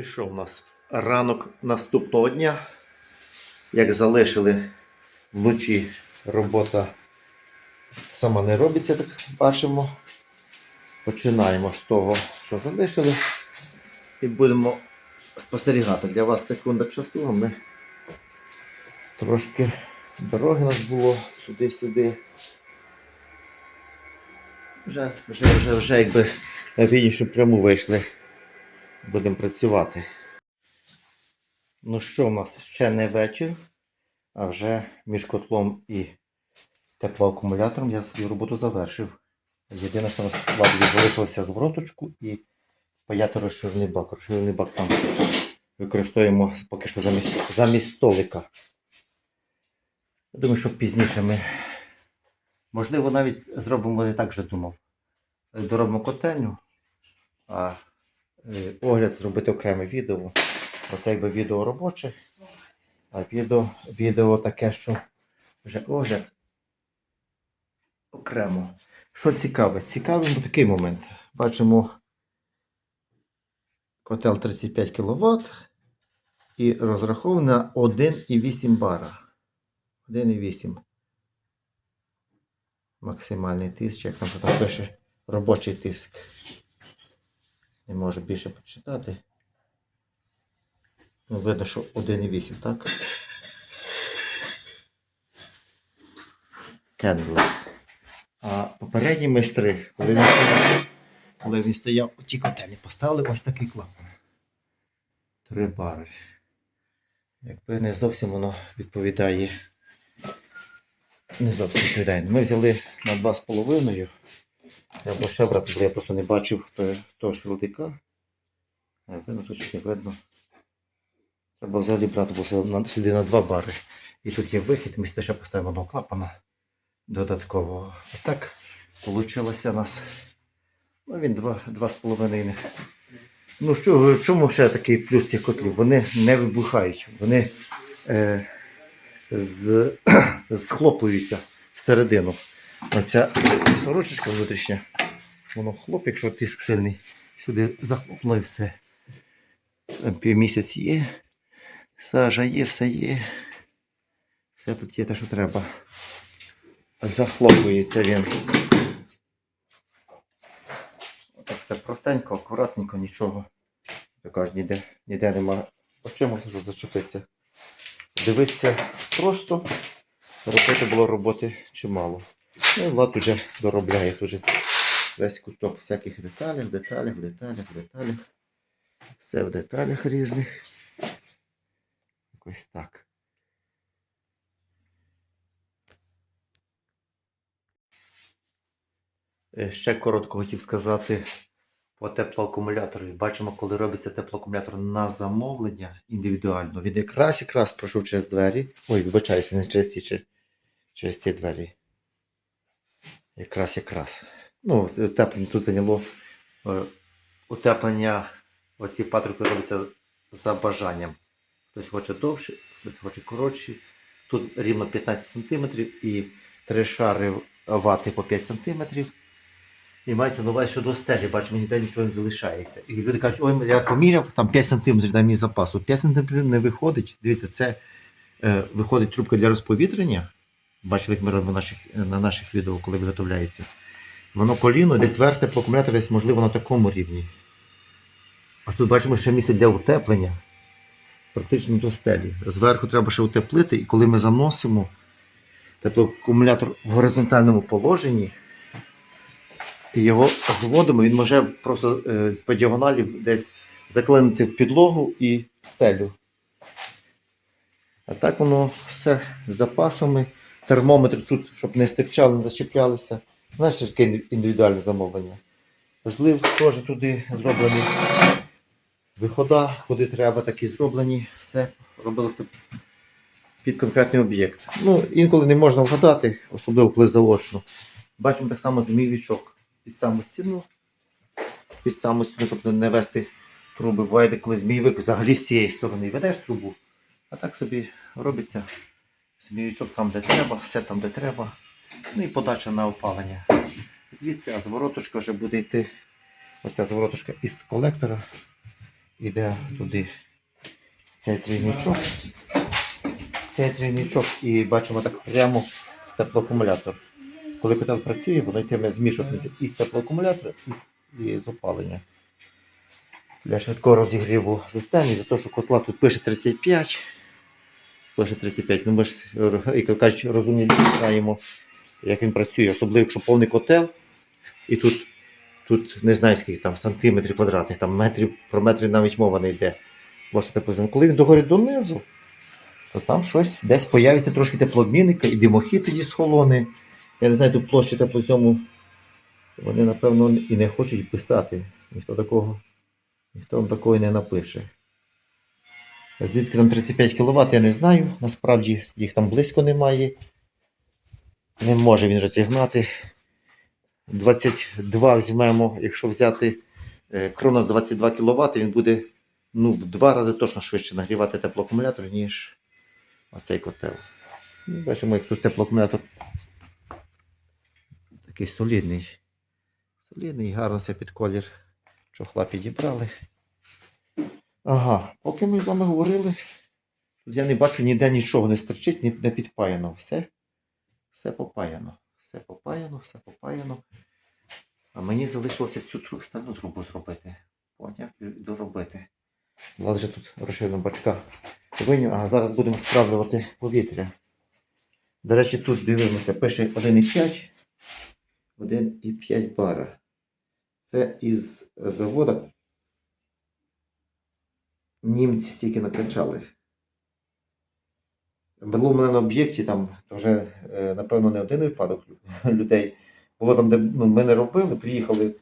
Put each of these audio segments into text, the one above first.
і що в нас? Ранок наступного дня. Як залишили вночі робота сама не робиться, так бачимо. Починаємо з того, що залишили. І будемо спостерігати. Для вас секунда часу, ми трошки дороги у нас було туди-сюди. Вже, вже, вже, вже якби на фінішну пряму вийшли. Будемо працювати. Ну що, у нас ще не вечір, а вже між котлом і теплоакумулятором я свою роботу завершив. Єдине, що у нас залишилося звороточку і паяти розширений бак. Розширений бак там використовуємо поки що замість, замість столика. Я думаю, що пізніше ми, можливо, навіть зробимо, я так вже думав. Доробимо котельню, а огляд зробити окреме відео. Оце якби відео робоче, а відео, відео таке, що вже огляд окремо. Що цікаве? Цікавий такий момент. Бачимо котел 35 кВт і розрахований на 1,8 бара. 1,8. Максимальний тиск, як там там пише робочий тиск. Не можу більше почитати. Ну, видно, що 1,8, так? Кендл. А попередні майстри, коли він стояв, коли він стояв у тій котельні, поставили ось такий клапан. Три бари. Якби не зовсім воно відповідає. Не зовсім відповідає. Ми взяли на 2,5. Треба ще брати, я просто не бачив того, того швелдика. А Видно, тут щось не видно. Треба взагалі брати бо сюди на 2 бари. І тут є вихід, ми ще поставимо одного клапана додаткового. А так вийшло у нас. Ну, він 2,5. Ну що, чому ще такий плюс цих котлів? Вони не вибухають, вони е, з, схлопуються всередину. Оця сорочечка внутрішня, воно хлоп, якщо тиск сильний, сюди захлопнуло і все. Там півмісяць є, сажа є, все є. Все тут є те, що треба. Захлопується він. Так все простенько, акуратненько, нічого. Я ніде, ніде нема. По чому що зачепитися. Дивитися просто. Робити було роботи чимало. Ну і Влад уже доробляє тут весь куток всяких деталей, деталях, деталях, деталях. Все в деталях різних. Якось так. Е, Ще коротко хотів сказати по теплоакумулятору. Бачимо, коли робиться теплоакумулятор на замовлення індивідуально. Він якраз якраз пройшов через двері. Ой, вибачаюся, не через ті, через ці двері. Якраз якраз. Ну, утеплення тут зайняло. е, Утеплення, оці патрубки робляться за бажанням. Хтось хоче довше, хтось хоче коротші. Тут рівно 15 см і три шари вати по 5 см. І мається на увазі, що до стелі, бачимо, ніде нічого не залишається. І люди кажуть, ой, я поміряв, там 5 см дай мені запасу. 5 см не виходить. Дивіться, це е, виходить трубка для розповітрення. Бачили, як ми робимо наших, на наших відео, коли виготовляється. Воно коліно, десь верх теплоакумулятора, десь, можливо, на такому рівні. А тут бачимо ще місце для утеплення. Практично до стелі. Зверху треба ще утеплити, і коли ми заносимо теплоакумулятор в горизонтальному положенні, і його зводимо, він може просто е, по діагоналі десь заклинити в підлогу і стелю. А так воно все з запасами. Термометр тут, щоб не стирчали, не зачіплялися. Знаєш, це таке індивідуальне замовлення. Злив теж туди зроблений. Вихода, куди треба, такі зроблені. Все робилося під конкретний об'єкт. Ну, інколи не можна вгадати, особливо коли заочно. Бачимо так само змійовичок під саму стіну. Під саму стіну, щоб не вести труби. Буває, коли змійовик взагалі з цієї сторони ведеш трубу. А так собі робиться змійовичок там, де треба, все там, де треба. Ну і подача на опалення. Звідси, а звороточка вже буде йти. Оця звороточка із колектора йде туди цей трійничок. Цей трійничок і бачимо так прямо в теплоакумулятор. Коли котел працює, воно йтиме теплоакумулятора і з- і з опалення. Для швидкого розігріву системи, за те, що котла тут пише 35. Пише 35. Ну ми ж, як кажуть, розумні люди знаємо, як він працює, особливо якщо повний котел, і тут, тут не знаю скільки там сантиметрів квадратних, там метрів про метри навіть мова не йде. Можете приблизно. Коли він догорить донизу, то там щось десь появиться трошки теплообмінника і димохід тоді схолоне. Я не знаю, тут площі теплоцьому. Вони, напевно, і не хочуть писати. Ніхто такого, ніхто такого не напише. Звідки там 35 кВт, я не знаю. Насправді їх там близько немає. Не може він розігнати. 22 візьмемо, якщо взяти е, Кронос 22 кВт, він буде ну, в два рази точно швидше нагрівати теплоакумулятор, ніж оцей котел. Ну, Бачимо, як тут теплоакумулятор такий солідний. Солідний, гарно все під колір чохла підібрали. Ага, поки ми з вами говорили, тут я не бачу ніде нічого не стерчить, не підпаяно. Все, все попаяно. Все попаяно, все попаяно. А мені залишилося цю тру- стальну трубу зробити. Поняв і доробити. Влад вже тут розширено бачка. Ага, зараз будемо стравлювати повітря. До речі, тут дивимося, пише 1,5. 1,5 бара. Це із заводу. Німці стільки накачали. Було в мене на об'єкті, там вже, е, напевно, не один випадок людей. Було там, де ну, ми не робили, приїхали.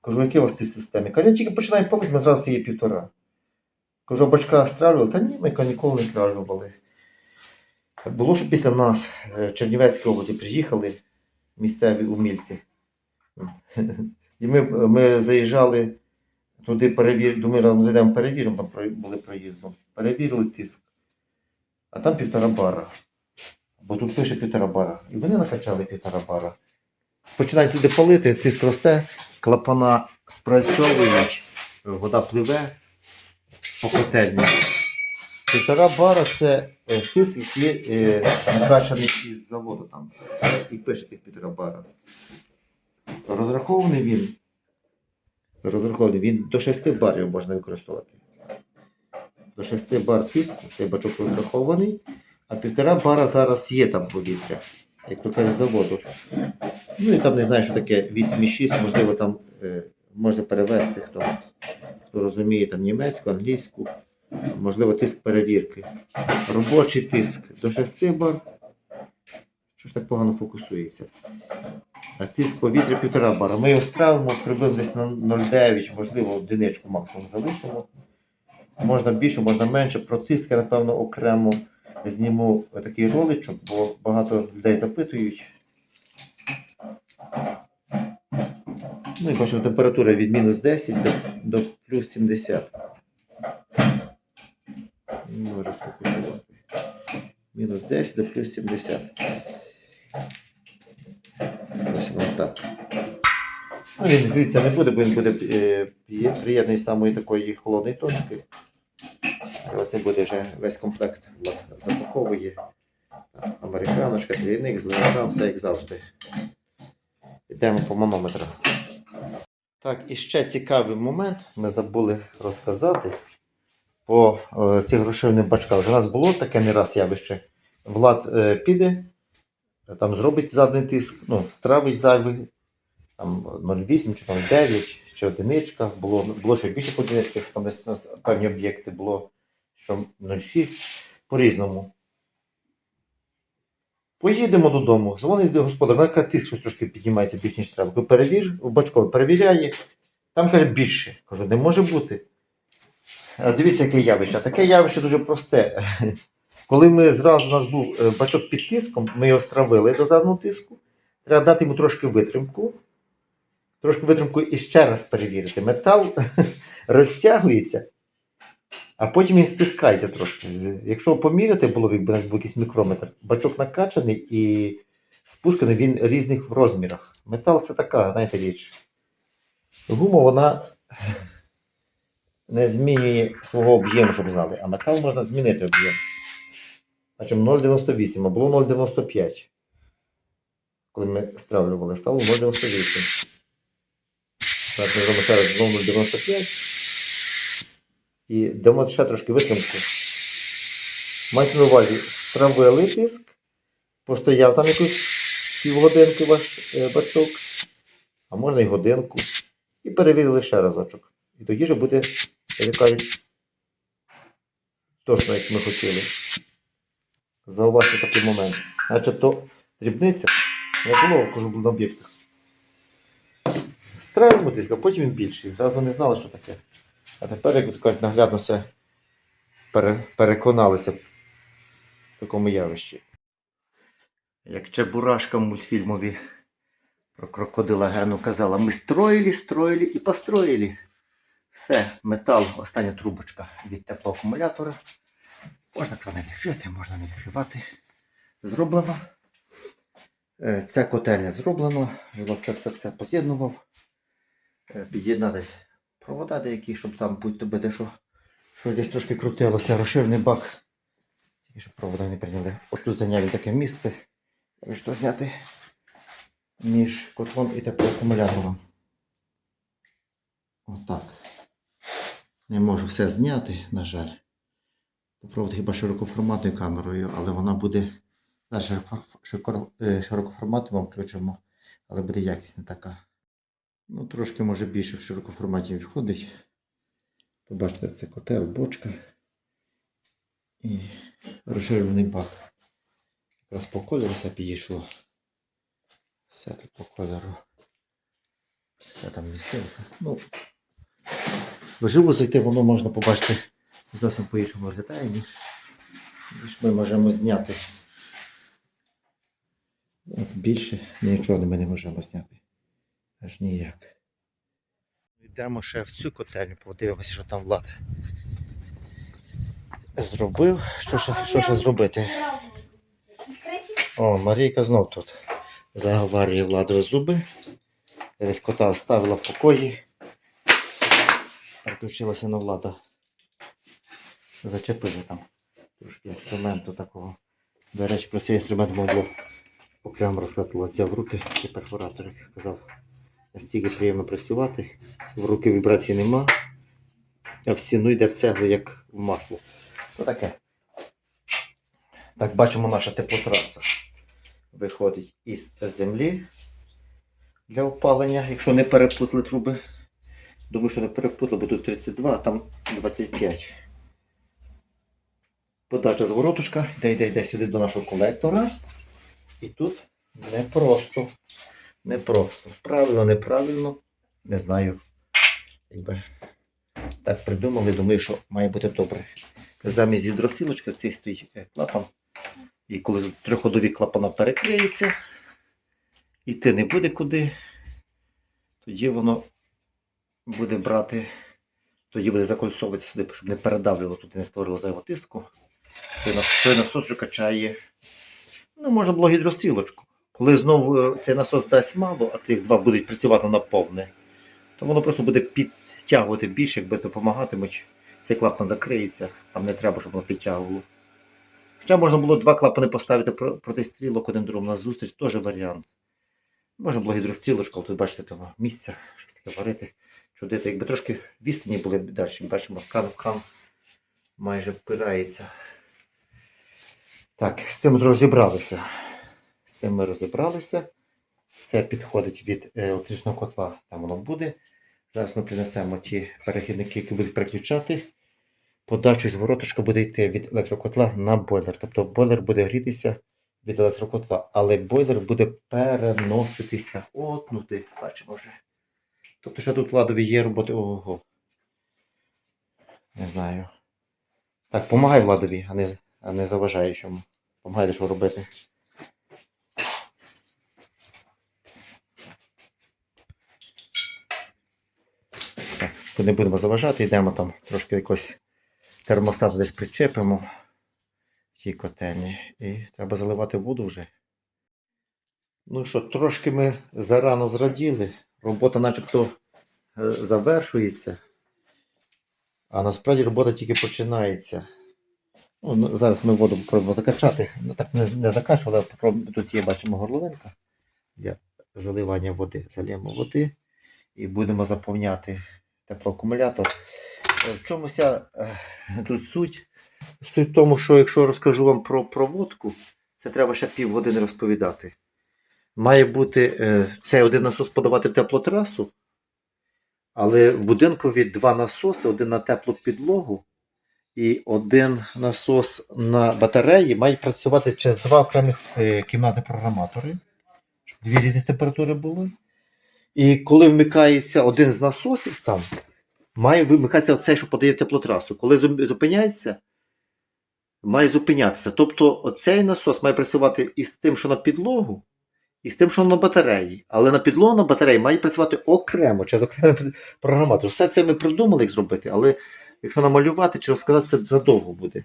Кажу, які у вас ці системи? Каже, я тільки починаю палити, ми зразу стає півтора. Кажу, бачка стрілювали? Та ні, ми ніколи не стрілювали. Було, що після нас е, в Чернівецькій області приїхали місцеві умільці. І ми, ми заїжджали туди перевір... думаю, разом зайдемо перевіримо, там були проїздом. Перевірили тиск. А там півтора бара. Бо тут пише півтора бара. І вони накачали півтора бара. Починають люди палити, тиск росте, клапана спрацьовують, вода пливе по котельні. Півтора бара це е, тиск, який е, накачаний із заводу там. І пише тих півтора бара. Розрахований він. Розрахований він до 6 барів можна використовувати. До 6 бар тиску, цей бачок розрахований, а півтора бара зараз є там повітря, як то каже, заводу. Ну і там не знаю, що таке 8,6, можливо, там е, можна перевести, хто, хто розуміє там німецьку, англійську, можливо, тиск перевірки. Робочий тиск до 6 бар. Що ж так погано фокусується? А тиск повітря півтора бара. Ми його стравимо приблизно десь на 0,9, можливо, одиничку максимум залишимо. Можна більше, можна менше. Про тиск я, напевно, окремо зніму такий роличок, бо багато людей запитують. Ну і бачимо, температура від мінус 10 до, до плюс 70. Не Можу сфокусувати. Мінус 10 до плюс 70. Ось так. Ну, він грітися не буде, бо він буде е, приєднаний з самої такої холодної точки. Оце буде вже весь комплект запаковує. Американочка, трійник, зеленогран, все як завжди. Йдемо по манометрах. Так, і ще цікавий момент. Ми забули розказати по е, цих грошовних бачках. У нас було таке не раз явище. Влад е, піде, там зробить задний тиск, ну, стравить зайвий, там 0,8 чи там 9 чи одиничка. Було, було ще більше по одиничках, що там десь у нас певні об'єкти було, що 0,6 по-різному. Поїдемо додому, дзвонить до господар, вона каже, тиск щось трошки піднімається більш ніж треба. Перевір, бачково перевіряє. Там каже більше. Кажу, не може бути. Дивіться, яке явище. Таке явище дуже просте. Коли ми зразу у нас був е, бачок під тиском, ми його стравили до заданого тиску. Треба дати йому трошки витримку. Трошки витримку і ще раз перевірити. Метал розтягується, а потім він стискається трошки. Якщо поміряти було якби навіть був якийсь мікрометр, бачок накачаний і спусканий він різних розмірах. Метал це така, знаєте, річ. Гума, вона не змінює свого об'єму, щоб знали. А метал можна змінити об'єм. Бачимо 0,98, а було 0,95. Коли ми стравлювали, стало 0,98. Зараз знову 0,95. І дамо ще трошки витримку. Майте на увазі, стравили тиск, постояв там якусь півгодинки ваш е, бачок, а можна і годинку. І перевірили ще разочок. І тоді вже буде, як кажуть, точно як ми хотіли. Зауважте такий момент. Начебто дрібниця не було, був на об'єктах. Стравимо тиск, а потім він більший. Зразу не знали, що таке. А тепер, як кажуть, наглядно все пере- переконалися в такому явищі. Як Чебурашка в мультфільмові про крокодила Гену казала, ми строїли, строїли і построїли. Все, метал, остання трубочка від теплоакумулятора. Можна крани відкрити, можна не відкривати. Зроблено. Е, Ця котельня зроблена. Я це все все поз'єднував. Е, Під'єднати провода деякі, щоб там будь тобі дещо що десь трошки крутилося. Розширений бак. Тільки щоб провода не прийняли. От тут зайняв таке місце. Що зняти між котлом і теплоакумулятором. Отак. Не можу все зняти, на жаль. Попробувати хіба широкоформатною камерою, але вона буде. Да, широко- широко- е, широкоформатну включимо, але буде якість не така. Ну, трошки може більше в широкоформаті входить. Побачите, це котел, бочка і розширений бак. Якраз по кольору все підійшло. Все тут по кольору. Все там містилося. Ну, вживу зайти, воно можна побачити зовсім по-іншому виглядає, ніж, ніж ми можемо зняти. От більше нічого ми не можемо зняти. Аж ніяк. Йдемо ще в цю котельню, подивимося, що там Влад зробив. Що ще, що ще зробити? О, Марійка знов тут заговарює владою зуби. Десь кота оставила в покої. Переключилася на влада. Зачепили там трошки інструменту такого. До речі, про цей інструмент могло окремо розказати. Взяв в руки цей перфоратор, як я казав. Настільки приємно працювати. В руки вібрацій нема. А в стіну йде в цеглу, як в масло. Що таке? Так, бачимо наша теплотраса. Виходить із землі для опалення, якщо не перепутали труби. Думаю, що не перепутали, бо тут 32, а там 25. Подача зворотушка, йде, йде, йде сюди до нашого колектора. І тут непросто. Непросто. Правильно, неправильно. Не знаю. Якби так придумали, думаю, що має бути добре. Замість гідросилочки в цій стоїть е, клапан. І коли триходові клапана перекриються, іти не буде куди, тоді воно буде брати, тоді буде закольцовуватися сюди, щоб не передавлювало тут не створило зайвого тиску. Той нас- насос що качає. Ну, можна було гідрострілочку. Коли знову е, цей насос дасть мало, а тих два будуть працювати на повне, то воно просто буде підтягувати більше, якби допомагатимуть. Цей клапан закриється, там не треба, щоб воно підтягувало. Хоча можна було два клапани поставити про- проти стрілок один другому на зустріч, теж варіант. Можна було гідрострілочку, але тут бачите, того місця, щось таке варити, чудити. Якби трошки відстані були далі, бачимо, кран в кран майже впирається. Так, з цим розібралися. З цим ми розібралися. Це підходить від е, електричного котла, там воно буде. Зараз ми принесемо ті перехідники, які будуть переключати. Подачу звороточка буде йти від електрокотла на бойлер. Тобто бойлер буде грітися від електрокотла, але бойлер буде переноситися. От, ну ти, бачимо вже. Тобто, що тут ладові є роботи. Ого. Не знаю. Так, помагай владові, а не, а не заважаєш йому. Помагай, що робити. Не будемо заважати, йдемо там трошки якось термостат десь причепимо в тій котельні. І треба заливати воду вже. Ну що, трошки ми зарано зраділи. Робота начебто е, завершується. А насправді робота тільки починається. Ну, зараз ми воду пробуємо закачати. Ну так не, не закачували, а попробуємо. Тут є, бачимо, горловинка для заливання води. Заліємо води і будемо заповняти теплоакумулятор. Е, В чому ся е, тут суть? Суть в тому, що якщо розкажу вам про проводку, це треба ще півгодини розповідати. Має бути е, цей один насос подавати теплотрасу, але в будинкові два насоси: один на теплу підлогу і один насос на батареї мають працювати через два окремих е, кімнатні програматори, щоб дві різні температури були. І коли вмикається один з насосів, там має вимикатися цей, що подає теплотрасу. Коли зупиняється, має зупинятися. Тобто оцей насос має працювати із тим, що на підлогу, і з тим, що на батареї. Але на підлогу на батареї має працювати окремо, через окремий програматор. Все це ми придумали, як зробити, але якщо намалювати чи розказати, це задовго буде.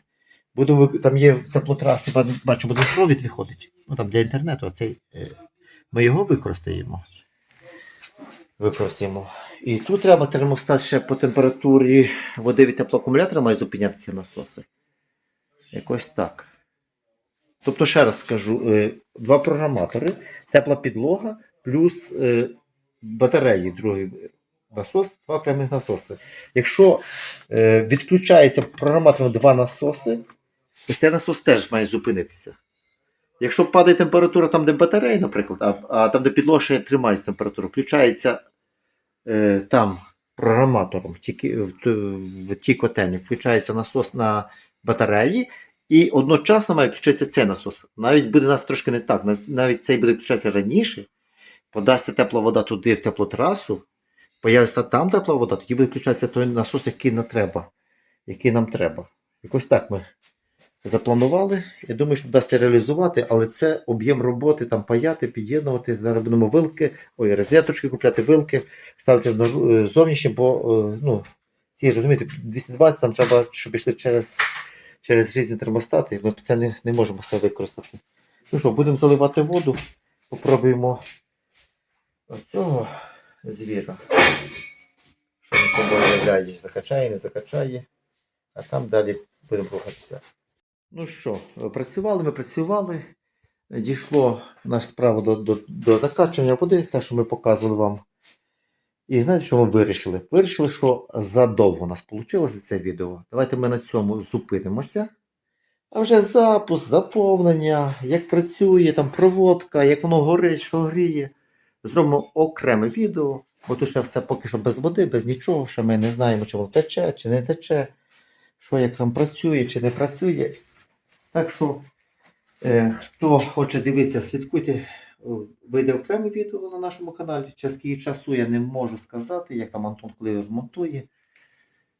Будемо, там є в теплотрасі, бачу, буде провід виходить. Ну там для інтернету, а цей, е, ми його використаємо. Використаємо. І тут треба термостат ще по температурі води від теплоакумулятора має зупинятися насоси. Якось так. Тобто, ще раз скажу: е, два програматори, тепла підлога плюс е, батареї, другий насос, два окремих насоси. Якщо е, відключається програматором два насоси, то цей насос теж має зупинитися. Якщо падає температура там, де батарея, наприклад, а, а там, де підлога тримається температура, включається е, там програматором тільки в, в тій котельні, включається насос на батареї, і одночасно має включитися цей насос. Навіть буде нас трошки не так. Навіть цей буде включатися раніше, подасться тепла вода туди, в теплотрасу, появиться там тепла вода, тоді буде включатися той насос, який нам треба. Який нам треба. Якось так ми запланували. Я думаю, що вдасться реалізувати, але це об'єм роботи, там паяти, під'єднувати. Зараз будемо вилки, ой, розеточки купляти, вилки, ставити е, зовнішні, бо е, ну, ці розумієте, 220 там треба, щоб йшли через, через різні термостати. Ми це не, не можемо все використати. Ну що, будемо заливати воду, попробуємо оцього звіра. Що він собою являє, закачає, не закачає, а там далі будемо рухатися. Ну що, працювали, ми працювали. Дійшло наша справа до, до, до закачування води, те, що ми показували вам. І знаєте, що ми вирішили? Вирішили, що задовго у нас вийшло це відео. Давайте ми на цьому зупинимося. А вже запуск, заповнення, як працює, там проводка, як воно горить, що гріє. Зробимо окреме відео, бо тут ще все поки що без води, без нічого, ще ми не знаємо, чи воно тече, чи не тече, що як там працює, чи не працює. Так що, е, хто хоче дивитися, слідкуйте, е, вийде окреме відео на нашому каналі. Час скільки часу я не можу сказати, як там Антон коли його змонтує.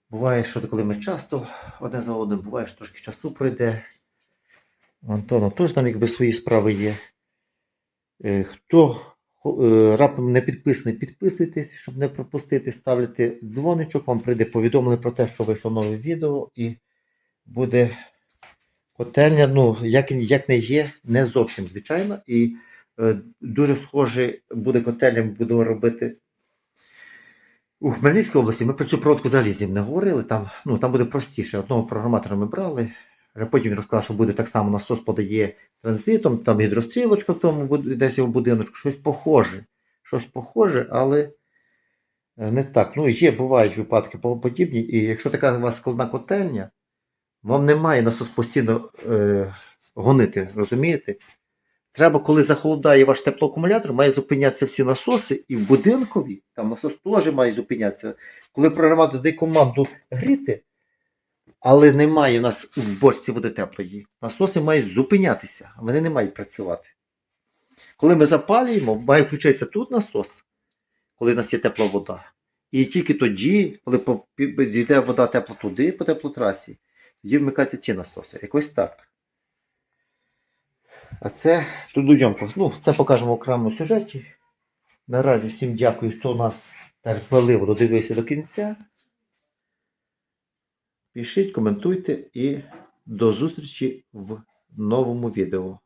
Буває, що коли ми часто одне за одним, буває, що трошки часу пройде. Антона теж там якби свої справи є. Е, Хто раптом не підписаний, підписуйтесь, щоб не пропустити, ставляйте дзвоничок, вам прийде повідомлення про те, що вийшло нове відео, і буде котельня, ну, як, як не є, не зовсім звичайно. І е, дуже схоже буде котельня, ми будемо робити. У Хмельницькій області ми про цю проводку взагалі з ним не говорили. Там, ну, там буде простіше. Одного програматора ми брали. Потім він розказав, що буде так само насос подає транзитом, там гідрострілочка в тому десь в будиночку, щось похоже. Щось похоже, але е, не так. Ну, є, бувають випадки подібні. І якщо така у вас складна котельня, вам немає насос постійно е, гонити, розумієте? Треба, коли захолодає ваш теплоакумулятор, має зупинятися всі насоси, і в будинкові там насос теж має зупинятися. Коли програматор дає команду гріти, але немає в нас в бочці води теплої, насоси мають зупинятися, вони не мають працювати. Коли ми запалюємо, має включатися тут насос, коли в нас є тепла вода. І тільки тоді, коли йде вода тепла туди, по теплотрасі, тоді вмикаються ті насоси. Якось так. А це трудоємко. Ну, це покажемо в окремому сюжеті. Наразі всім дякую, хто нас терпеливо додивився до кінця. Пишіть, коментуйте і до зустрічі в новому відео.